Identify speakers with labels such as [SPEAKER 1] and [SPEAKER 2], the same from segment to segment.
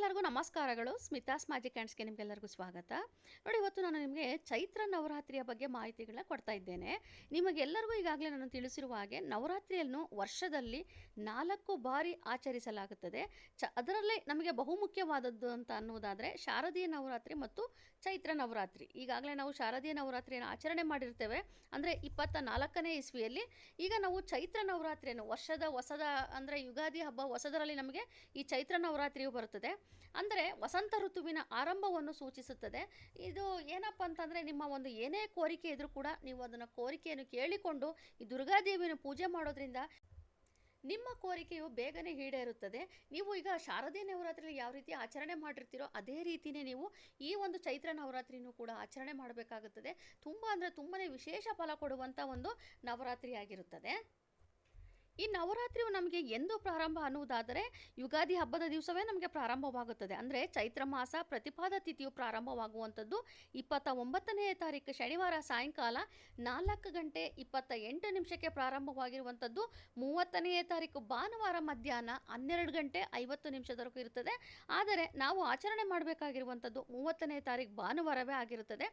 [SPEAKER 1] ನಿಮಗೆಲ್ಲರಿಗೂ ನಮಸ್ಕಾರಗಳು. ಸ್ಮಿತಾಸ್ ಮ್ಯಾಜಿಕ್ ಹ್ಯಾಂಡ್ಸ್ಗೆ ನಿಮಗೆಲ್ಲರಿಗೂ ಸ್ವಾಗತ. ನೋಡಿ, ಇವತ್ತು ನಾನು ನಿಮಗೆ ಚೈತ್ರ ನವರಾತ್ರಿಯ ಬಗ್ಗೆ ಮಾಹಿತಿಗಳನ್ನ ಕೊಡ್ತಾ ಇದ್ದೇನೆ. ನಿಮಗೆಲ್ಲರಿಗೂ ಈಗಾಗಲೇ ನಾನು ತಿಳಿಸಿರುವ ಹಾಗೆ ನವರಾತ್ರಿಯನ್ನು ವರ್ಷದಲ್ಲಿ ನಾಲ್ಕು ಬಾರಿ ಆಚರಿಸಲಾಗುತ್ತದೆ. ಚ, ಅದರಲ್ಲೇ ನಮಗೆ ಬಹುಮುಖ್ಯವಾದದ್ದು ಅಂತ ಅನ್ನುವುದಾದರೆ ಶಾರದೀಯ ನವರಾತ್ರಿ ಮತ್ತು ಚೈತ್ರ ನವರಾತ್ರಿ. ಈಗಾಗಲೇ ನಾವು ಶಾರದೀಯ ನವರಾತ್ರಿಯನ್ನು ಆಚರಣೆ ಮಾಡಿರ್ತೇವೆ. ಅಂದರೆ ಇಪ್ಪತ್ತ ನಾಲ್ಕನೇ ಇಸ್ವಿಯಲ್ಲಿ. ಈಗ ನಾವು ಚೈತ್ರ ನವರಾತ್ರಿಯನ್ನು ವರ್ಷದ ಹೊಸದ ಅಂದರೆ ಯುಗಾದಿ ಹಬ್ಬ ಹೊಸದರಲ್ಲಿ ನಮಗೆ ಈ ಚೈತ್ರ ನವರಾತ್ರಿಯು ಬರುತ್ತದೆ. ಅಂದರೆ ವಸಂತ ಋತುವಿನ ಆರಂಭವನ್ನು ಸೂಚಿಸುತ್ತದೆ. ಇದು ಏನಪ್ಪ ಅಂತಂದರೆ ನಿಮ್ಮ ಒಂದು ಏನೇ ಕೋರಿಕೆ ಇದ್ರೂ ಕೂಡ ನೀವು ಅದನ್ನು ಕೋರಿಕೆಯನ್ನು ಕೇಳಿಕೊಂಡು ಈ ದುರ್ಗಾದೇವಿಯನ್ನು ಪೂಜೆ ಮಾಡೋದ್ರಿಂದ ನಿಮ್ಮ ಕೋರಿಕೆಯು ಬೇಗನೆ ಈಡೇರುತ್ತದೆ. ನೀವು ಈಗ ಶಾರದೀಯ ನವರಾತ್ರಿಯಲ್ಲಿ ಯಾವ ರೀತಿ ಆಚರಣೆ ಮಾಡಿರ್ತೀರೋ ಅದೇ ರೀತಿಯೇ ನೀವು ಈ ಒಂದು ಚೈತ್ರ ನವರಾತ್ರಿನೂ ಕೂಡ ಆಚರಣೆ ಮಾಡಬೇಕಾಗುತ್ತದೆ. ತುಂಬ ಅಂದರೆ ತುಂಬಾ ವಿಶೇಷ ಫಲ ಕೊಡುವಂಥ ಒಂದು ನವರಾತ್ರಿ ಆಗಿರುತ್ತದೆ. ಈ ನವರಾತ್ರಿಯು ನಮಗೆ ಎಂದು ಪ್ರಾರಂಭ ಅನ್ನುವುದಾದರೆ ಯುಗಾದಿ ಹಬ್ಬದ ದಿವಸವೇ ನಮಗೆ ಪ್ರಾರಂಭವಾಗುತ್ತದೆ. ಅಂದರೆ ಚೈತ್ರ ಮಾಸ ಪ್ರತಿಪಾದ ತಿಥಿಯು ಪ್ರಾರಂಭವಾಗುವಂಥದ್ದು ಇಪ್ಪತ್ತ ಒಂಬತ್ತನೆಯ ತಾರೀಕು ಶನಿವಾರ ಸಾಯಂಕಾಲ ನಾಲ್ಕು ಗಂಟೆ ಇಪ್ಪತ್ತ ಎಂಟು ನಿಮಿಷಕ್ಕೆ ಪ್ರಾರಂಭವಾಗಿರುವಂಥದ್ದು. ಮೂವತ್ತನೆಯ ತಾರೀಕು ಭಾನುವಾರ ಮಧ್ಯಾಹ್ನ ಹನ್ನೆರಡು ಗಂಟೆ ಐವತ್ತು ನಿಮಿಷದವರೆಗೂ ಇರುತ್ತದೆ. ಆದರೆ ನಾವು ಆಚರಣೆ ಮಾಡಬೇಕಾಗಿರುವಂಥದ್ದು ಮೂವತ್ತನೇ ತಾರೀಕು ಭಾನುವಾರವೇ ಆಗಿರುತ್ತದೆ.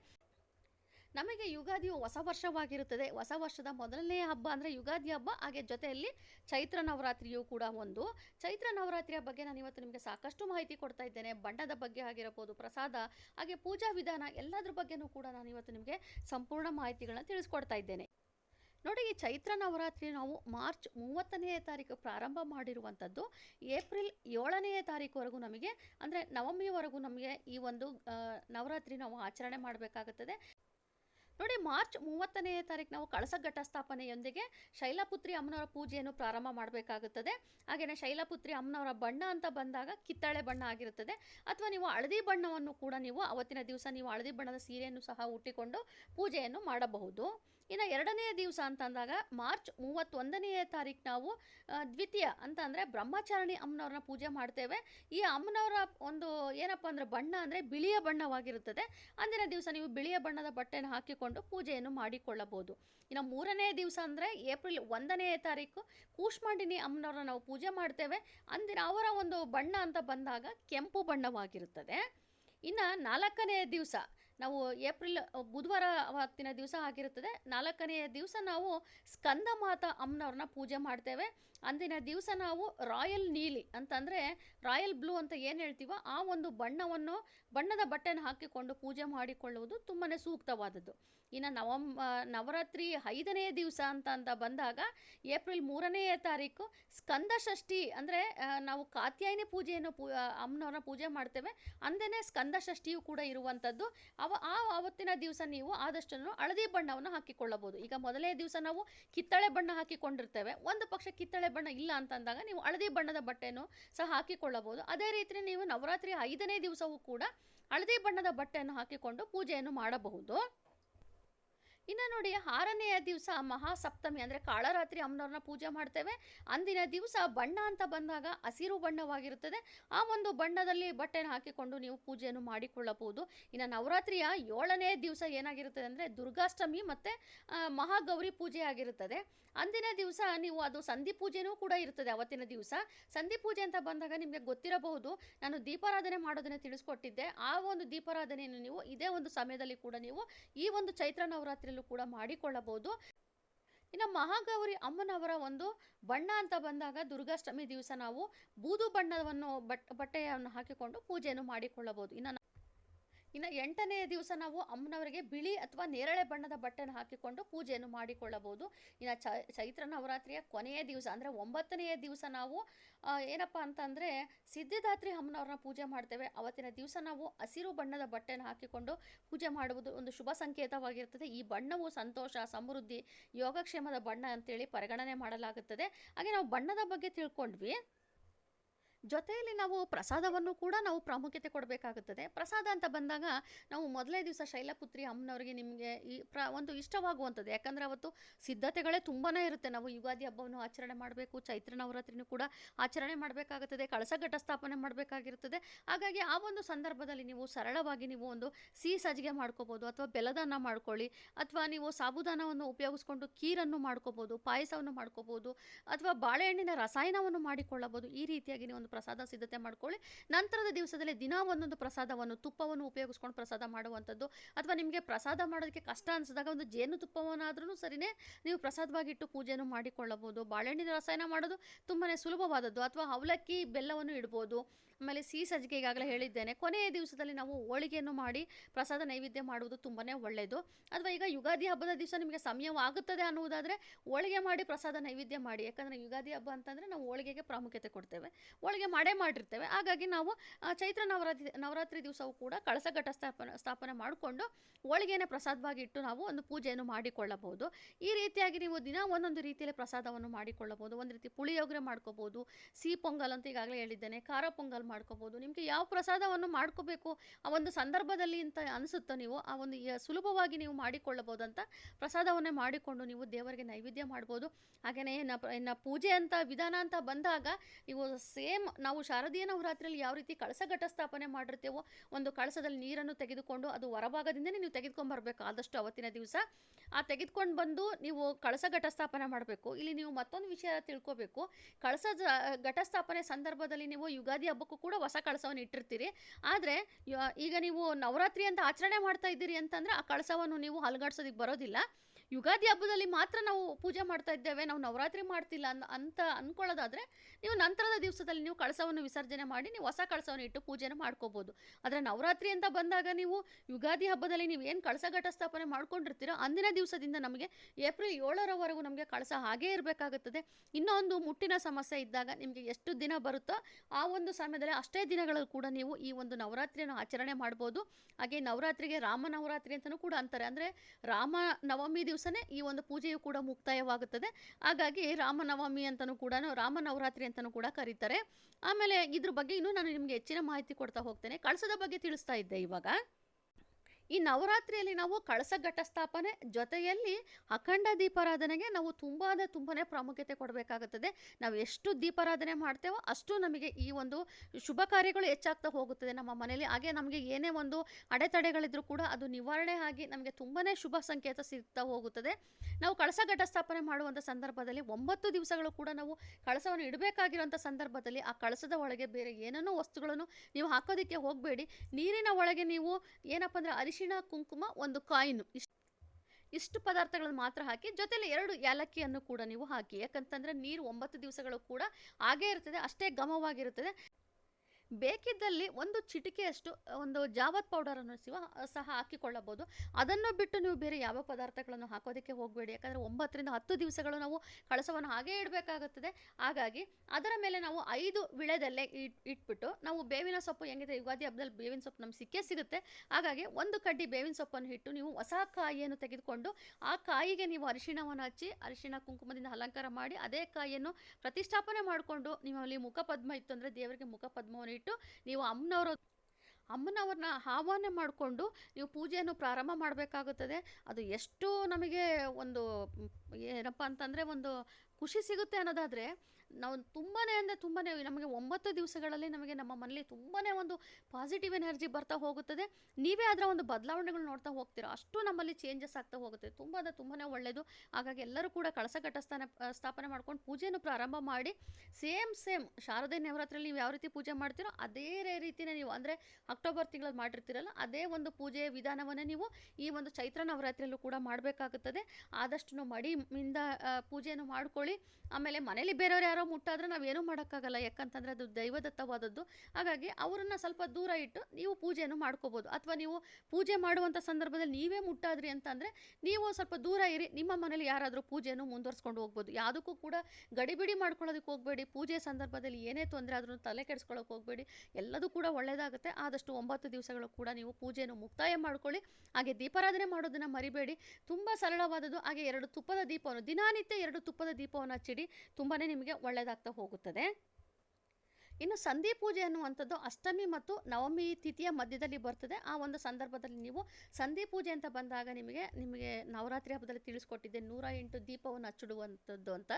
[SPEAKER 1] ನಮಗೆ ಯುಗಾದಿಯು ಹೊಸ ವರ್ಷವಾಗಿರುತ್ತದೆ. ಹೊಸ ವರ್ಷದ ಮೊದಲನೇ ಹಬ್ಬ ಅಂದರೆ ಯುಗಾದಿ ಹಬ್ಬ. ಹಾಗೆ ಜೊತೆಯಲ್ಲಿ ಚೈತ್ರ ನವರಾತ್ರಿಯೂ ಕೂಡ ಒಂದು. ಚೈತ್ರ ನವರಾತ್ರಿಯ ಬಗ್ಗೆ ನಾನು ಇವತ್ತು ನಿಮಗೆ ಸಾಕಷ್ಟು ಮಾಹಿತಿ ಕೊಡ್ತಾ ಇದ್ದೇನೆ. ಬಣ್ಣದ ಬಗ್ಗೆ ಆಗಿರಬಹುದು ಪ್ರಸಾದ, ಹಾಗೆ ಪೂಜಾ ವಿಧಾನ ಎಲ್ಲದ್ರ ಬಗ್ಗೆನೂ ಕೂಡ ನಾನು ಇವತ್ತು ನಿಮಗೆ ಸಂಪೂರ್ಣ ಮಾಹಿತಿಗಳನ್ನ ತಿಳಿಸ್ಕೊಡ್ತಾ ಇದ್ದೇನೆ. ನೋಡಿ, ಈ ಚೈತ್ರ ನವರಾತ್ರಿ ನಾವು ಮಾರ್ಚ್ ಮೂವತ್ತನೆಯ ತಾರೀಕು ಪ್ರಾರಂಭ ಮಾಡಿರುವಂಥದ್ದು. ಏಪ್ರಿಲ್ ಏಳನೆಯ ತಾರೀಕುವರೆಗೂ ನಮಗೆ, ಅಂದರೆ ನವಮಿವರೆಗೂ ನಮಗೆ ಈ ಒಂದು ನವರಾತ್ರಿ ನಾವು ಆಚರಣೆ ಮಾಡಬೇಕಾಗುತ್ತದೆ. ನೋಡಿ, ಮಾರ್ಚ್ ಮೂವತ್ತನೆಯ ತಾರೀಕು ನಾವು ಕಳಸ ಘಟ ಸ್ಥಾಪನೆಯೊಂದಿಗೆ ಶೈಲಪುತ್ರಿ ಅಮ್ಮನವರ ಪೂಜೆಯನ್ನು ಪ್ರಾರಂಭ ಮಾಡಬೇಕಾಗುತ್ತದೆ. ಹಾಗೆಯೇ ಶೈಲಪುತ್ರಿ ಅಮ್ಮನವರ ಬಣ್ಣ ಅಂತ ಬಂದಾಗ ಕಿತ್ತಳೆ ಬಣ್ಣ ಆಗಿರುತ್ತದೆ. ಅಥವಾ ನೀವು ಹಳದಿ ಬಣ್ಣವನ್ನು ಕೂಡ ನೀವು ಅವತ್ತಿನ ದಿವಸ ನೀವು ಹಳದಿ ಬಣ್ಣದ ಸೀರೆಯನ್ನು ಸಹ ಉಟ್ಟಿಕೊಂಡು ಪೂಜೆಯನ್ನು ಮಾಡಬಹುದು. ಇನ್ನು ಎರಡನೆಯ ದಿವಸ ಅಂತಂದಾಗ ಮಾರ್ಚ್ ಮೂವತ್ತೊಂದನೆಯ ತಾರೀಕು ನಾವು ದ್ವಿತೀಯ ಅಂತ ಅಂದರೆ ಬ್ರಹ್ಮಚಾರಣಿ ಅಮ್ಮನವ್ರನ್ನ ಪೂಜೆ ಮಾಡ್ತೇವೆ. ಈ ಅಮ್ಮನವರ ಒಂದು ಏನಪ್ಪ ಅಂದರೆ ಬಣ್ಣ ಅಂದರೆ ಬಿಳಿಯ ಬಣ್ಣವಾಗಿರುತ್ತದೆ. ಅಂದಿನ ದಿವಸ ನೀವು ಬಿಳಿಯ ಬಣ್ಣದ ಬಟ್ಟೆಯನ್ನು ಹಾಕಿಕೊಂಡು ಪೂಜೆಯನ್ನು ಮಾಡಿಕೊಳ್ಳಬಹುದು. ಇನ್ನು ಮೂರನೇ ದಿವಸ ಅಂದರೆ ಏಪ್ರಿಲ್ ಒಂದನೆಯ ತಾರೀಕು ಕೂಷ್ಮಾಂಡಿನಿ ಅಮ್ಮನವ್ರನ್ನ ನಾವು ಪೂಜೆ ಮಾಡ್ತೇವೆ. ಅಂದಿನ ಅವರ ಒಂದು ಬಣ್ಣ ಅಂತ ಬಂದಾಗ ಕೆಂಪು ಬಣ್ಣವಾಗಿರುತ್ತದೆ. ಇನ್ನು ನಾಲ್ಕನೆಯ ದಿವಸ ನಾವು ಏಪ್ರಿಲ್ ಬುಧವಾರ ಅವತ್ತಿನ ದಿವಸ ಆಗಿರುತ್ತದೆ. ನಾಲ್ಕನೆಯ ದಿವಸ ನಾವು ಸ್ಕಂದ ಮಾತಾ ಅಮ್ಮನವ್ರನ್ನ ಪೂಜೆ ಮಾಡ್ತೇವೆ. ಅಂದಿನ ದಿವಸ ನಾವು ರಾಯಲ್ ನೀಲಿ ಅಂತಂದರೆ ರಾಯಲ್ ಬ್ಲೂ ಅಂತ ಏನು ಹೇಳ್ತೀವೋ ಆ ಒಂದು ಬಣ್ಣವನ್ನು, ಬಣ್ಣದ ಬಟ್ಟೆನ ಹಾಕಿಕೊಂಡು ಪೂಜೆ ಮಾಡಿಕೊಳ್ಳುವುದು ತುಂಬಾ ಸೂಕ್ತವಾದದ್ದು. ಇನ್ನು ನವಂ ನವರಾತ್ರಿ ಐದನೆಯ ದಿವಸ ಅಂತ ಅಂತ ಬಂದಾಗ ಏಪ್ರಿಲ್ ಮೂರನೆಯ ತಾರೀಕು ಸ್ಕಂದ ಷಷ್ಠಿ ಅಂದರೆ ನಾವು ಕಾತ್ಯಾಯಿನಿ ಪೂಜೆಯನ್ನು ಪೂ ಅಮ್ಮನವ್ರನ್ನ ಪೂಜೆ ಮಾಡ್ತೇವೆ. ಅಂದೇನೆ ಸ್ಕಂದ ಷಷ್ಠಿಯು ಕೂಡ ಇರುವಂಥದ್ದು. ಅವ ಆ ಆವತ್ತಿನ ದಿವಸ ನೀವು ಆದಷ್ಟನ್ನು ಹಳದಿ ಬಣ್ಣವನ್ನು ಹಾಕಿಕೊಳ್ಳಬಹುದು. ಈಗ ಮೊದಲನೇ ದಿವಸ ನಾವು ಕಿತ್ತಳೆ ಬಣ್ಣ ಹಾಕಿಕೊಂಡಿರ್ತೇವೆ. ಒಂದು ಪಕ್ಷ ಕಿತ್ತಳೆ ಬಣ್ಣ ಇಲ್ಲ ಅಂತಂದಾಗ ನೀವು ಹಳದಿ ಬಣ್ಣದ ಬಟ್ಟೆಯನ್ನು ಸಹ ಹಾಕಿಕೊಳ್ಳಬಹುದು. ಅದೇ ರೀತಿ ನೀವು ನವರಾತ್ರಿ ಐದನೇ ದಿವಸವೂ ಕೂಡ ಹಳದಿ ಬಣ್ಣದ ಬಟ್ಟೆಯನ್ನು ಹಾಕಿಕೊಂಡು ಪೂಜೆಯನ್ನು ಮಾಡಬಹುದು. ಇನ್ನು ನೋಡಿ ಆರನೆಯ ದಿವಸ ಮಹಾಸಪ್ತಮಿ ಅಂದರೆ ಕಾಳರಾತ್ರಿ ಅಮ್ಮನವ್ರನ್ನ ಪೂಜೆ ಮಾಡ್ತೇವೆ. ಅಂದಿನ ದಿವಸ ಬಣ್ಣ ಅಂತ ಬಂದಾಗ ಹಸಿರು ಬಣ್ಣವಾಗಿರುತ್ತದೆ. ಆ ಒಂದು ಬಣ್ಣದಲ್ಲಿ ಬಟ್ಟೆನ ಹಾಕಿಕೊಂಡು ನೀವು ಪೂಜೆಯನ್ನು ಮಾಡಿಕೊಳ್ಳಬಹುದು. ಇನ್ನು ನವರಾತ್ರಿಯ ಏಳನೇ ದಿವಸ ಏನಾಗಿರುತ್ತದೆ ಅಂದರೆ ದುರ್ಗಾಷ್ಟಮಿ ಮತ್ತು ಮಹಾಗೌರಿ ಪೂಜೆ ಆಗಿರುತ್ತದೆ. ಅಂದಿನ ದಿವಸ ನೀವು ಅದು ಸಂಧಿ ಪೂಜೆನೂ ಕೂಡ ಇರುತ್ತದೆ ಅವತ್ತಿನ ದಿವಸ. ಸಂಧಿ ಪೂಜೆ ಅಂತ ಬಂದಾಗ ನಿಮಗೆ ಗೊತ್ತಿರಬಹುದು. ನಾನು ದೀಪಾರಾಧನೆ ಮಾಡೋದನ್ನು ತಿಳಿಸ್ಕೊಟ್ಟಿದ್ದೆ. ಆ ಒಂದು ದೀಪಾರಾಧನೆಯನ್ನು ನೀವು ಇದೇ ಒಂದು ಸಮಯದಲ್ಲಿ ಕೂಡ ನೀವು ಈ ಒಂದು ಚೈತ್ರ ಕೂಡ ಮಾಡಿಕೊಳ್ಳಬಹುದು. ಇನ್ನು ಮಹಾಗೌರಿ ಅಮ್ಮನವರ ಒಂದು ಬಣ್ಣ ಅಂತ ಬಂದಾಗ ದುರ್ಗಾಷ್ಟಮಿ ದಿವಸ ನಾವು ಬೂದು ಬಣ್ಣವನ್ನು ಬಟ್, ಬಟ್ಟೆಯನ್ನು ಹಾಕಿಕೊಂಡು ಪೂಜೆಯನ್ನು ಮಾಡಿಕೊಳ್ಳಬಹುದು. ಇನ್ನು ಇನ್ನು ಎಂಟನೆಯ ದಿವಸ ನಾವು ಅಮ್ಮನವರಿಗೆ ಬಿಳಿ ಅಥವಾ ನೇರಳೆ ಬಣ್ಣದ ಬಟ್ಟೆನ ಹಾಕಿಕೊಂಡು ಪೂಜೆಯನ್ನು ಮಾಡಿಕೊಳ್ಳಬಹುದು. ಇನ್ನು ಚೈತ್ರ ನವರಾತ್ರಿಯ ಕೊನೆಯ ದಿವಸ ಅಂದರೆ ಒಂಬತ್ತನೆಯ ದಿವಸ ನಾವು ಏನಪ್ಪ ಅಂತಂದರೆ ಸಿದ್ಧಿದಾತ್ರಿ ಅಮ್ಮನವ್ರನ್ನ ಪೂಜೆ ಮಾಡ್ತೇವೆ. ಅವತ್ತಿನ ದಿವಸ ನಾವು ಹಸಿರು ಬಣ್ಣದ ಬಟ್ಟೆನ ಹಾಕಿಕೊಂಡು ಪೂಜೆ ಮಾಡುವುದು ಒಂದು ಶುಭ ಸಂಕೇತವಾಗಿರ್ತದೆ ಈ ಬಣ್ಣವು ಸಂತೋಷ, ಸಮೃದ್ಧಿ, ಯೋಗಕ್ಷೇಮದ ಬಣ್ಣ ಅಂತೇಳಿ ಪರಿಗಣನೆ ಮಾಡಲಾಗುತ್ತದೆ. ಹಾಗೆ ನಾವು ಬಣ್ಣದ ಬಗ್ಗೆ ತಿಳ್ಕೊಂಡ್ವಿ. ಜೊತೆಯಲ್ಲಿ ನಾವು ಪ್ರಸಾದವನ್ನು ಕೂಡ ನಾವು ಪ್ರಾಮುಖ್ಯತೆ ಕೊಡಬೇಕಾಗುತ್ತದೆ. ಪ್ರಸಾದ ಅಂತ ಬಂದಾಗ ನಾವು ಮೊದಲೇ ದಿವಸ ಶೈಲಪುತ್ರಿ ಅಮ್ಮನವರಿಗೆ ನಿಮಗೆ ಈ ಪ್ರ ಒಂದು ಇಷ್ಟವಾಗುವಂಥದ್ದು. ಯಾಕಂದರೆ ಅವತ್ತು ಸಿದ್ಧತೆಗಳೇ ತುಂಬಾ ಇರುತ್ತೆ. ನಾವು ಯುಗಾದಿ ಹಬ್ಬವನ್ನು ಆಚರಣೆ ಮಾಡಬೇಕು, ಚೈತ್ರ ನವರಾತ್ರಿನೂ ಕೂಡ ಆಚರಣೆ ಮಾಡಬೇಕಾಗುತ್ತದೆ, ಕಳಸ ಘಟ ಸ್ಥಾಪನೆ ಮಾಡಬೇಕಾಗಿರುತ್ತದೆ. ಹಾಗಾಗಿ ಆ ಒಂದು ಸಂದರ್ಭದಲ್ಲಿ ನೀವು ಸರಳವಾಗಿ ನೀವು ಒಂದು ಸಿಹಿ ಸಜ್ಜಿಗೆ ಮಾಡ್ಕೋಬೋದು, ಅಥವಾ ಬೆಲದಾನ ಮಾಡ್ಕೊಳ್ಳಿ, ಅಥವಾ ನೀವು ಸಾಬುದಾನವನ್ನು ಉಪಯೋಗಿಸ್ಕೊಂಡು ಕೀರನ್ನು ಮಾಡ್ಕೋಬೋದು, ಪಾಯಸವನ್ನು ಮಾಡ್ಕೋಬೋದು, ಅಥವಾ ಬಾಳೆಹಣ್ಣಿನ ರಸಾಯನವನ್ನು ಮಾಡಿಕೊಳ್ಳಬಹುದು ಈ ರೀತಿಯಾಗಿ ನೀವು ಒಂದು ಒಂದು ಪ್ರಸಾದ ಸಿದ್ಧತೆ ಮಾಡ್ಕೊಳ್ಳಿ. ನಂತರದ ದಿವಸದಲ್ಲಿ ದಿನ ಒಂದೊಂದು ಪ್ರಸಾದವನ್ನು, ತುಪ್ಪವನ್ನು ಉಪಯೋಗಿಸ್ಕೊಂಡು ಪ್ರಸಾದ ಮಾಡುವಂಥದ್ದು. ಅಥವಾ ನಿಮಗೆ ಪ್ರಸಾದ ಮಾಡೋದಕ್ಕೆ ಕಷ್ಟ ಅನಿಸಿದಾಗ ಒಂದು ಜೇನುತುಪ್ಪವನ್ನಾದ್ರೂ ಸರಿನೇ ನೀವು ಪ್ರಸಾದವಾಗಿಟ್ಟು ಪೂಜೆಯನ್ನು ಮಾಡಿಕೊಳ್ಳಬಹುದು. ಬಾಳೆಹಣ್ಣಿನ ರಸಾಯನ ಮಾಡೋದು ತುಂಬಾ ಸುಲಭವಾದದ್ದು. ಅಥವಾ ಅವಲಕ್ಕಿ ಬೆಲ್ಲವನ್ನು ಇಡ್ಬೋದು. ಆಮೇಲೆ ಸಿಹಿ ಸಜ್ಜಿಗೆ ಈಗಾಗಲೇ ಹೇಳಿದ್ದೇನೆ. ಕೊನೆಯ ದಿವಸದಲ್ಲಿ ನಾವು ಹೋಳಿಗೆಯನ್ನು ಮಾಡಿ ಪ್ರಸಾದ ನೈವೇದ್ಯ ಮಾಡುವುದು ತುಂಬಾ ಒಳ್ಳೆಯದು ಅಥವಾ ಈಗ ಯುಗಾದಿ ಹಬ್ಬದ ದಿವಸ ನಿಮಗೆ ಸಮಯವಾಗುತ್ತದೆ ಅನ್ನುವುದಾದರೆ ಹೋಳಿಗೆ ಮಾಡಿ ಪ್ರಸಾದ ನೈವೇದ್ಯ ಮಾಡಿ. ಯಾಕಂದರೆ ಯುಗಾದಿ ಹಬ್ಬ ಅಂತಂದರೆ ನಾವು ಹೋಳಿಗೆಗೆ ಪ್ರಾಮುಖ್ಯತೆ ಕೊಡ್ತೇವೆ. ಹೋಳಿಗೆ ಮಾಡೇ ಮಾಡಿರ್ತೇವೆ. ಹಾಗಾಗಿ ನಾವು ಚೈತ್ರ ನವರಾತ್ರಿ ನವರಾತ್ರಿ ದಿವಸವೂ ಕೂಡ ಕಳಸ ಘಟ ಸ್ಥಾಪನೆ ಸ್ಥಾಪನೆ ಮಾಡಿಕೊಂಡು ಹೋಳಿಗೆಯನ್ನು ಪ್ರಸಾದವಾಗಿ ಇಟ್ಟು ನಾವು ಒಂದು ಪೂಜೆಯನ್ನು ಮಾಡಿಕೊಳ್ಳಬಹುದು. ಈ ರೀತಿಯಾಗಿ ನೀವು ದಿನ ಒಂದೊಂದು ರೀತಿಯಲ್ಲಿ ಪ್ರಸಾದವನ್ನು ಮಾಡಿಕೊಳ್ಳಬಹುದು. ಒಂದು ರೀತಿ ಪುಳಿಯೋಗರೆ ಮಾಡ್ಕೋಬೋದು ಸಿಹಿ ಪೊಂಗಲ್ ಅಂತ ಈಗಾಗಲೇ ಹೇಳಿದ್ದೇನೆ. ಖಾರ ಪೊಂಗಲ್ ಮಾಡ್ಕೋಬೋದು. ನಿಮಗೆ ಯಾವ ಪ್ರಸಾದವನ್ನು ಮಾಡ್ಕೋಬೇಕು? ಆ ಒಂದು ಸಂದರ್ಭದಲ್ಲಿ ಅಂತ ಅನಿಸುತ್ತೋ ನೀವು? ಆ ಒಂದು ಸುಲಭವಾಗಿ ನೀವು ಮಾಡಿಕೊಳ್ಳಬಹುದು ಅಂತ ಪ್ರಸಾದವನ್ನೇ ಮಾಡಿಕೊಂಡು ನೀವು ದೇವರಿಗೆ ನೈವೇದ್ಯ ಮಾಡ್ಬೋದು. ಹಾಗೆಯೇ ಇನ್ನು ಪೂಜೆ ಅಂತ ವಿಧಾನ ಅಂತ ಬಂದಾಗ ನೀವು ಸೇಮ್ ನಾವು ಶಾರದೀಯ ನವರಾತ್ರಿಯಲ್ಲಿ ಯಾವ ರೀತಿ ಕಳಸ ಘಟ ಸ್ಥಾಪನೆ ಮಾಡಿರ್ತೇವೋ, ಒಂದು ಕಳಸದಲ್ಲಿ ನೀರನ್ನು ತೆಗೆದುಕೊಂಡು ಅದು ಹೊರಭಾಗದಿಂದನೇ ನೀವು ತೆಗೆದುಕೊಂಡು ಬರಬೇಕು ಆದಷ್ಟು ಅವತ್ತಿನ ದಿವಸ. ಆ ತೆಗೆದುಕೊಂಡು ಬಂದು ನೀವು ಕಳಸ ಘಟ ಸ್ಥಾಪನೆ ಮಾಡಬೇಕು. ಇಲ್ಲಿ ನೀವು ಮತ್ತೊಂದು ವಿಷಯ ತಿಳ್ಕೊಬೇಕು. ಕಳಸ ಘಟಸ್ಥಾಪನೆ ಘಟ ಸ್ಥಾಪನೆ ಸಂದರ್ಭದಲ್ಲಿ ನೀವು ಯುಗಾದಿ ಹಬ್ಬಕ್ಕೂ ಕೂಡ ಹೊಸ ಕಳಸವನ್ನು ಇಟ್ಟಿರ್ತೀರಿ. ಆದರೆ ಈಗ ನೀವು ನವರಾತ್ರಿ ಅಂತ ಆಚರಣೆ ಮಾಡ್ತಾ ಇದ್ದೀರಿ ಅಂತಂದರೆ ಆ ಕಳಸವನ್ನು ನೀವು ಹಲಗಾಡ್ಸೋದಕ್ಕೆ ಬರೋದಿಲ್ಲ. ಯುಗಾದಿ ಹಬ್ಬದಲ್ಲಿ ಮಾತ್ರ ನಾವು ಪೂಜೆ ಮಾಡ್ತಾ ಇದ್ದೇವೆ, ನಾವು ನವರಾತ್ರಿ ಮಾಡ್ತಿಲ್ಲ ಅಂತ ಅಂದ್ಕೊಳ್ಳೋದಾದರೆ ನೀವು ನಂತರದ ದಿವಸದಲ್ಲಿ ನೀವು ಕಳಸವನ್ನು ವಿಸರ್ಜನೆ ಮಾಡಿ, ನೀವು ಹೊಸ ಕಳಸವನ್ನು ಇಟ್ಟು ಪೂಜೆನ ಮಾಡ್ಕೋಬೋದು. ಆದರೆ ನವರಾತ್ರಿ ಅಂತ ಬಂದಾಗ ನೀವು ಯುಗಾದಿ ಹಬ್ಬದಲ್ಲಿ ನೀವು ಏನು ಕಳಸ ಘಟಸ್ಥಾಪನೆ ಮಾಡ್ಕೊಂಡಿರ್ತೀರೋ, ಅಂದಿನ ದಿವಸದಿಂದ ನಮಗೆ ಏಪ್ರಿಲ್ ಏಳರವರೆಗೂ ನಮಗೆ ಕಳಸ ಹಾಗೇ ಇರಬೇಕಾಗುತ್ತದೆ. ಇನ್ನೊಂದು ಮುಟ್ಟಿನ ಸಮಸ್ಯೆ ಇದ್ದಾಗ ನಿಮಗೆ ಎಷ್ಟು ದಿನ ಬರುತ್ತೋ ಆ ಒಂದು ಸಮಯದಲ್ಲಿ ಅಷ್ಟೇ ದಿನಗಳಲ್ಲಿ ಕೂಡ ನೀವು ಈ ಒಂದು ನವರಾತ್ರಿಯನ್ನು ಆಚರಣೆ ಮಾಡ್ಬೋದು. ಹಾಗೆ ನವರಾತ್ರಿಗೆ ರಾಮ ನವರಾತ್ರಿ ಅಂತಲೂ ಕೂಡ ಅಂತಾರೆ. ಅಂದರೆ ರಾಮ ನವಮಿ ದಿವಸನೇ ಈ ಒಂದು ಪೂಜೆಯು ಕೂಡ ಮುಕ್ತಾಯವಾಗುತ್ತದೆ. ಹಾಗಾಗಿ ರಾಮನವಮಿ ಅಂತಲೂ ಕೂಡ ರಾಮನವರಾತ್ರಿ ಅಂತಲೂ ಕೂಡ ಕರೀತಾರೆ. ಆಮೇಲೆ ಇದ್ರ ಬಗ್ಗೆ ಇನ್ನೂ ನಾನು ನಿಮಗೆ ಹೆಚ್ಚಿನ ಮಾಹಿತಿ ಕೊಡ್ತಾ ಹೋಗ್ತೇನೆ. ಕಳಸದ ಬಗ್ಗೆ ತಿಳಿಸ್ತಾ ಇದ್ದೆ ಇವಾಗ. ಈ ನವರಾತ್ರಿಯಲ್ಲಿ ನಾವು ಕಳಸ ಘಟ ಸ್ಥಾಪನೆ ಜೊತೆಯಲ್ಲಿ ಅಖಂಡ ದೀಪಾರಾಧನೆಗೆ ನಾವು ತುಂಬಾ ತುಂಬಾ ಪ್ರಾಮುಖ್ಯತೆ ಕೊಡಬೇಕಾಗುತ್ತದೆ. ನಾವು ಎಷ್ಟು ದೀಪಾರಾಧನೆ ಮಾಡ್ತೇವೋ ಅಷ್ಟು ನಮಗೆ ಈ ಒಂದು ಶುಭ ಕಾರ್ಯಗಳು ಹೆಚ್ಚಾಗ್ತಾ ಹೋಗುತ್ತದೆ ನಮ್ಮ ಮನೆಯಲ್ಲಿ. ಹಾಗೆ ನಮಗೆ ಏನೇ ಒಂದು ಅಡೆತಡೆಗಳಿದ್ರೂ ಕೂಡ ಅದು ನಿವಾರಣೆ ಆಗಿ ನಮಗೆ ತುಂಬಾ ಶುಭ ಸಂಕೇತ ಸಿಗ್ತಾ ಹೋಗುತ್ತದೆ. ನಾವು ಕಳಸ ಘಟ ಸ್ಥಾಪನೆ ಮಾಡುವಂಥ ಸಂದರ್ಭದಲ್ಲಿ ಒಂಬತ್ತು ದಿವಸಗಳು ಕೂಡ ನಾವು ಕಳಸವನ್ನು ಇಡಬೇಕಾಗಿರುವಂಥ ಸಂದರ್ಭದಲ್ಲಿ ಆ ಕಳಸದ ಒಳಗೆ ಬೇರೆ ಏನನ್ನೂ ವಸ್ತುಗಳನ್ನು ನೀವು ಹಾಕೋದಕ್ಕೆ ಹೋಗಬೇಡಿ. ನೀರಿನ ಒಳಗೆ ನೀವು ಏನಪ್ಪ ಅಂದರೆ ಅರಿಶಿಣ, ಕುಂಕುಮ, ಒಂದು ಕಾಯಿನು ಇಷ್ಟು ಇಷ್ಟು ಪದಾರ್ಥಗಳನ್ನು ಮಾತ್ರ ಹಾಕಿ, ಜೊತೆಲಿ ಎರಡು ಏಲಕ್ಕಿಯನ್ನು ಕೂಡ ನೀವು ಹಾಕಿ, ಯಾಕಂತಂದರೆ ನೀರು ಒಂಬತ್ತು ದಿವಸಗಳು ಕೂಡ ಹಾಗೇ ಇರ್ತದೆ, ಅಷ್ಟೇ ಘಮವಾಗಿರುತ್ತದೆ. ಬೇಕಿದ್ದಲ್ಲಿ ಒಂದು ಚಿಟಿಕೆಯಷ್ಟು, ಒಂದು ಜಾವತ್ ಪೌಡರನ್ನು ಸಿವ, ಸಹ ಹಾಕಿಕೊಳ್ಳಬಹುದು. ಅದನ್ನು ಬಿಟ್ಟು ನೀವು ಬೇರೆ ಯಾವ ಪದಾರ್ಥಗಳನ್ನು ಹಾಕೋದಕ್ಕೆ ಹೋಗಬೇಡಿ. ಯಾಕಂದರೆ ಒಂಬತ್ತರಿಂದ ಹತ್ತು ದಿವಸಗಳು ನಾವು ಕಳಸವನ್ನು ಹಾಗೇ ಇಡಬೇಕಾಗುತ್ತದೆ. ಹಾಗಾಗಿ ಅದರ ಮೇಲೆ ನಾವು ಐದು ವಿಳೆದಲ್ಲೇ ಇಟ್ ಇಟ್ಬಿಟ್ಟು, ನಾವು ಬೇವಿನ ಸೊಪ್ಪು ಹೆಂಗಿದೆ ಯುಗಾದಿ ಹಬ್ಬದಲ್ಲಿ ಬೇವಿನ ಸೊಪ್ಪು ನಮ್ಗೆ ಸಿಕ್ಕೇ ಸಿಗುತ್ತೆ. ಹಾಗಾಗಿ ಒಂದು ಕಡ್ಡಿ ಬೇವಿನ ಸೊಪ್ಪನ್ನು ಇಟ್ಟು ನೀವು ಹೊಸ ಕಾಯಿಯನ್ನು ತೆಗೆದುಕೊಂಡು, ಆ ಕಾಯಿಗೆ ನೀವು ಅರಿಶಿಣವನ್ನು ಹಚ್ಚಿ, ಅರಿಶಿಣ ಕುಂಕುಮದಿಂದ ಅಲಂಕಾರ ಮಾಡಿ, ಅದೇ ಕಾಯಿಯನ್ನು ಪ್ರತಿಷ್ಠಾಪನೆ ಮಾಡಿಕೊಂಡು, ನಿಮ್ಮಲ್ಲಿ ಮುಖಪದ್ಮ ಇತ್ತು ಅಂದರೆ ದೇವರಿಗೆ ಮುಖಪದ್ಮವನ್ನು ಇಟ್ಟು ನೀವು ಅಮ್ಮನವರು ಅಮ್ಮನವ್ರನ್ನ ಆಹ್ವಾನ ಮಾಡಿಕೊಂಡು ನೀವು ಪೂಜೆಯನ್ನು ಪ್ರಾರಂಭ ಮಾಡಬೇಕಾಗುತ್ತದೆ. ಅದು ಎಷ್ಟು ನಮಗೆ ಒಂದು ಏನಪ್ಪ ಅಂತಂದರೆ ಒಂದು ಖುಷಿ ಸಿಗುತ್ತೆ ಅನ್ನೋದಾದರೆ ನಾವು ತುಂಬಾ ಅಂದರೆ ತುಂಬಾ ನಮಗೆ ಒಂಬತ್ತು ದಿವಸಗಳಲ್ಲಿ ನಮಗೆ ನಮ್ಮ ಮನೇಲಿ ತುಂಬಾ ಒಂದು ಪಾಸಿಟಿವ್ ಎನರ್ಜಿ ಬರ್ತಾ ಹೋಗುತ್ತದೆ. ನೀವೇ ಅದರ ಒಂದು ಬದಲಾವಣೆಗಳು ನೋಡ್ತಾ ಹೋಗ್ತೀರಾ? ಅಷ್ಟು ನಮ್ಮಲ್ಲಿ ಚೇಂಜಸ್ ಆಗ್ತಾ ಹೋಗುತ್ತೆ. ತುಂಬ ಅಂದರೆ ತುಂಬಾ ಒಳ್ಳೆಯದು ಹಾಗಾಗಿ ಎಲ್ಲರೂ ಕೂಡ ಕಳಸ ಘಟಸ್ಥಾನ ಸ್ಥಾಪನೆ ಮಾಡ್ಕೊಂಡು ಪೂಜೆಯನ್ನು ಪ್ರಾರಂಭ ಮಾಡಿ. ಸೇಮ್ ಸೇಮ್ ಶಾರದೆ ನವರಾತ್ರಿಯಲ್ಲಿ ನೀವು ಯಾವ ರೀತಿ ಪೂಜೆ ಮಾಡ್ತೀರೋ ಅದೇ ರೀತಿನೇ ನೀವು ಅಂದರೆ ಅಕ್ಟೋಬರ್ ತಿಂಗಳಲ್ಲಿ ಮಾಡಿರ್ತೀರಲ್ಲ, ಅದೇ ಒಂದು ಪೂಜೆಯ ವಿಧಾನವನ್ನೇ ನೀವು ಈ ಒಂದು ಚೈತ್ರ ನವರಾತ್ರಿಯಲ್ಲೂ ಕೂಡ ಮಾಡಬೇಕಾಗುತ್ತದೆ. ಆದಷ್ಟು ಮಡಿಯಿಂದ ಪೂಜೆಯನ್ನು ಮಾಡ್ಕೊಳ್ಳಿ. ಆಮೇಲೆ ಮನೇಲಿ ಬೇರೆಯವ್ರು ಯಾರೋ ಮುಟ್ಟಾದ್ರೆ ನಾವೇನೂ ಮಾಡೋಕ್ಕಾಗಲ್ಲ. ಯಾಕಂತಂದರೆ ಅದು ದೈವದತ್ತವಾದದ್ದು. ಹಾಗಾಗಿ ಅವರನ್ನು ಸ್ವಲ್ಪ ದೂರ ಇಟ್ಟು ನೀವು ಪೂಜೆಯನ್ನು ಮಾಡ್ಕೋಬೋದು. ಅಥವಾ ನೀವು ಪೂಜೆ ಮಾಡುವಂಥ ಸಂದರ್ಭದಲ್ಲಿ ನೀವೇ ಮುಟ್ಟಾದ್ರಿ ಅಂತಂದರೆ ನೀವು ಸ್ವಲ್ಪ ದೂರ ಇರಿ. ನಿಮ್ಮ ಮನೇಲಿ ಯಾರಾದರೂ ಪೂಜೆಯನ್ನು ಮುಂದುವರ್ಸ್ಕೊಂಡು ಹೋಗ್ಬೋದು. ಯಾವುದಕ್ಕೂ ಕೂಡ ಗಡಿಬಿಡಿ ಮಾಡ್ಕೊಳ್ಳೋದಕ್ಕೆ ಹೋಗಬೇಡಿ. ಪೂಜೆ ಸಂದರ್ಭದಲ್ಲಿ ಏನೇ ತೊಂದರೆ ಆದ್ರೂ ತಲೆ ಕೆಡಿಸ್ಕೊಳ್ಳೋಕೆ ಹೋಗಬೇಡಿ. ಎಲ್ಲದೂ ಕೂಡ ಒಳ್ಳೆಯದಾಗುತ್ತೆ ಆದಷ್ಟು ಒಂಬತ್ತು ದಿವಸಗಳು ಕೂಡ ನೀವು ಪೂಜೆಯನ್ನು ಮುಕ್ತಾಯ ಮಾಡ್ಕೊಳ್ಳಿ. ಹಾಗೆ ದೀಪಾರಾಧನೆ ಮಾಡೋದನ್ನು ಮರಿಬೇಡಿ. ತುಂಬ ಸರಳವಾದದ್ದು. ಹಾಗೆ ಎರಡು ತುಪ್ಪದ ದೀಪವನ್ನು ದಿನನಿತ್ಯ ಎರಡು ತುಪ್ಪದ ದೀಪವನ್ನು ಹಚ್ಚಿಡಿ. ತುಂಬಾ ನಿಮಗೆ ಒಳ್ಳೆಯದಾಗ್ತಾ ಹೋಗುತ್ತದೆ. ಇನ್ನು ಸಂಧಿ ಪೂಜೆ ಅನ್ನುವಂಥದ್ದು ಅಷ್ಟಮಿ ಮತ್ತು ನವಮಿ ತಿಥಿಯ ಮಧ್ಯದಲ್ಲಿ ಬರ್ತದೆ. ಆ ಒಂದು ಸಂದರ್ಭದಲ್ಲಿ ನೀವು ಸಂಧಿ ಪೂಜೆ ಅಂತ ಬಂದಾಗ ನಿಮಗೆ ನಿಮಗೆ ನವರಾತ್ರಿ ಹಬ್ಬದಲ್ಲಿ ತಿಳಿಸ್ಕೊಟ್ಟಿದ್ದೆ ನೂರ ಎಂಟು ದೀಪವನ್ನು ಹಚ್ಚಿಡುವಂಥದ್ದು ಅಂತ.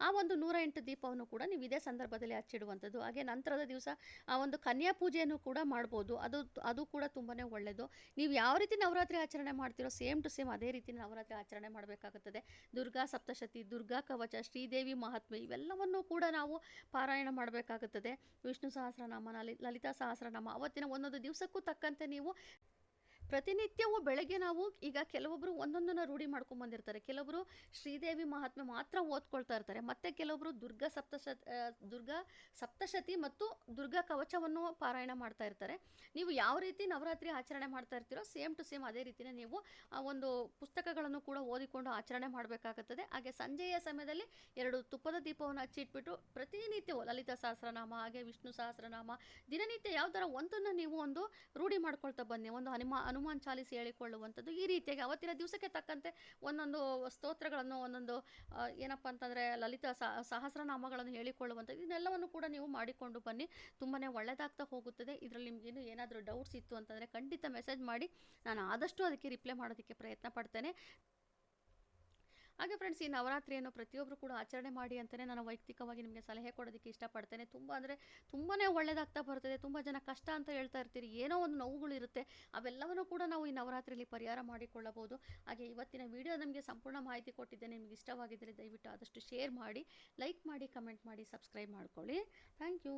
[SPEAKER 1] ಆ ಒಂದು ನೂರ ಎಂಟು ದೀಪವನ್ನು ಕೂಡ ನೀವು ಇದೇ ಸಂದರ್ಭದಲ್ಲಿ ಹಚ್ಚಿಡುವಂಥದ್ದು. ಹಾಗೆ ನಂತರದ ದಿವಸ ಆ ಒಂದು ಕನ್ಯಾ ಪೂಜೆಯನ್ನು ಕೂಡ ಮಾಡ್ಬೋದು. ಅದು ಅದು ಕೂಡ ತುಂಬಾ ಒಳ್ಳೆಯದು ನೀವು ಯಾವ ರೀತಿ ನವರಾತ್ರಿ ಆಚರಣೆ ಮಾಡ್ತೀರೋ ಸೇಮ್ ಟು ಸೇಮ್ ಅದೇ ರೀತಿ ನವರಾತ್ರಿ ಆಚರಣೆ ಮಾಡಬೇಕಾಗುತ್ತದೆ. ದುರ್ಗಾ ಸಪ್ತಶತಿ, ದುರ್ಗಾ ಕವಚ, ಶ್ರೀದೇವಿ ಮಹಾತ್ಮೆ ಇವೆಲ್ಲವನ್ನು ಕೂಡ ನಾವು ಪಾರಾಯಣ ಮಾಡಬೇಕಾಗುತ್ತದೆ. ವಿಷ್ಣು ಸಹಸ್ರನಾಮ, ಲಲಿ, ಲಲಿತಾ ಸಹಸ್ರನಾಮ ಅವತ್ತಿನ ಒಂದೊಂದು ದಿವಸಕ್ಕೂ ತಕ್ಕಂತೆ ನೀವು ಪ್ರತಿನಿತ್ಯವೂ ಬೆಳಗ್ಗೆ ನಾವು ಈಗ ಕೆಲವೊಬ್ಬರು ಒಂದೊಂದನ್ನು ರೂಢಿ ಮಾಡ್ಕೊಂಡು ಬಂದಿರ್ತಾರೆ. ಕೆಲವೊಬ್ಬರು ಶ್ರೀದೇವಿ ಮಹಾತ್ಮೆ ಮಾತ್ರ ಓದ್ಕೊಳ್ತಾ ಇರ್ತಾರೆ. ಮತ್ತೆ ಕೆಲವೊಬ್ಬರು ದುರ್ಗಾ ಸಪ್ತಶ ದುರ್ಗಾ ಸಪ್ತಶತಿ ಮತ್ತು ದುರ್ಗಾ ಕವಚವನ್ನು ಪಾರಾಯಣ ಮಾಡ್ತಾ ಇರ್ತಾರೆ. ನೀವು ಯಾವ ರೀತಿ ನವರಾತ್ರಿ ಆಚರಣೆ ಮಾಡ್ತಾ ಇರ್ತೀರೋ ಸೇಮ್ ಟು ಸೇಮ್ ಅದೇ ರೀತಿಯೇ ನೀವು, ಆ, ಒಂದು ಪುಸ್ತಕಗಳನ್ನು ಕೂಡ ಓದಿಕೊಂಡು ಆಚರಣೆ ಮಾಡಬೇಕಾಗುತ್ತದೆ. ಹಾಗೆ ಸಂಜೆಯ ಸಮಯದಲ್ಲಿ ಎರಡು ತುಪ್ಪದ ದೀಪವನ್ನು ಹಚ್ಚಿಟ್ಬಿಟ್ಟು ಪ್ರತಿನಿತ್ಯವೂ ಲಲಿತಾ ಸಹಸ್ರನಾಮ, ಹಾಗೆ ವಿಷ್ಣು ಸಹಸ್ರನಾಮ, ದಿನನಿತ್ಯ ಯಾವ ಥರ ಒಂದನ್ನು ನೀವು ಒಂದು ರೂಢಿ ಮಾಡ್ಕೊಳ್ತಾ ಬನ್ನಿ. ಒಂದು ಹನುಮ ಹನುಮಾನ್ ಚಾಲಿಸಿ ಹೇಳಿಕೊಳ್ಳುವಂಥದ್ದು ಈ ರೀತಿಯಾಗಿ. ಅವತ್ತಿನ ದಿವಸಕ್ಕೆ ತಕ್ಕಂತೆ ಒಂದೊಂದು ಸ್ತೋತ್ರಗಳನ್ನು, ಒಂದೊಂದು ಏನಪ್ಪ ಅಂತಂದರೆ ಲಲಿತಾ ಸಹ, ಸಹಸ್ರನಾಮಗಳನ್ನು ಹೇಳಿಕೊಳ್ಳುವಂಥದ್ದು. ಇದನ್ನೆಲ್ಲವನ್ನು ಕೂಡ ನೀವು ಮಾಡಿಕೊಂಡು ಬನ್ನಿ. ತುಂಬಾ ಒಳ್ಳೆಯದಾಗ್ತಾ ಹೋಗುತ್ತದೆ. ಇದರಲ್ಲಿ ನಿಮಗೇನು ಏನಾದರೂ ಡೌಟ್ಸ್ ಇತ್ತು ಅಂತಂದರೆ ಖಂಡಿತ ಮೆಸೇಜ್ ಮಾಡಿ. ನಾನು ಆದಷ್ಟು ಅದಕ್ಕೆ ರಿಪ್ಲೈ ಮಾಡೋದಕ್ಕೆ ಪ್ರಯತ್ನ ಪಡ್ತೇನೆ. ಹಾಗೆ ಫ್ರೆಂಡ್ಸ್ ಈ ನವರಾತ್ರಿಯನ್ನು ಪ್ರತಿಯೊಬ್ಬರು ಕೂಡ ಆಚರಣೆ ಮಾಡಿ ಅಂತಲೇ ನಾನು ವೈಯಕ್ತಿಕವಾಗಿ ನಿಮಗೆ ಸಲಹೆ ಕೊಡೋದಕ್ಕೆ ಇಷ್ಟಪಡ್ತೇನೆ. ತುಂಬ ಅಂದರೆ ತುಂಬಾ ಒಳ್ಳೆಯದಾಗ್ತಾ ಬರ್ತದೆ. ತುಂಬ ಜನ ಕಷ್ಟ ಅಂತ ಹೇಳ್ತಾ ಇರ್ತೀರಿ. ಏನೋ ಒಂದು ನೋವುಗಳು ಇರುತ್ತೆ. ಅವೆಲ್ಲವನ್ನು ಕೂಡ ನಾವು ಈ ನವರಾತ್ರಿಯಲ್ಲಿ ಪರಿಹಾರ ಮಾಡಿಕೊಳ್ಳಬಹುದು. ಹಾಗೆ ಇವತ್ತಿನ ವಿಡಿಯೋ ನಮಗೆ ಸಂಪೂರ್ಣ ಮಾಹಿತಿ ಕೊಟ್ಟಿದ್ದೇನೆ ನಿಮಗೆ ಇಷ್ಟವಾಗಿದ್ದರೆ ದಯವಿಟ್ಟು ಆದಷ್ಟು ಶೇರ್ ಮಾಡಿ ಲೈಕ್ ಮಾಡಿ ಕಮೆಂಟ್ ಮಾಡಿ ಸಬ್ಸ್ಕ್ರೈಬ್ ಮಾಡ್ಕೊಳ್ಳಿ. Thank you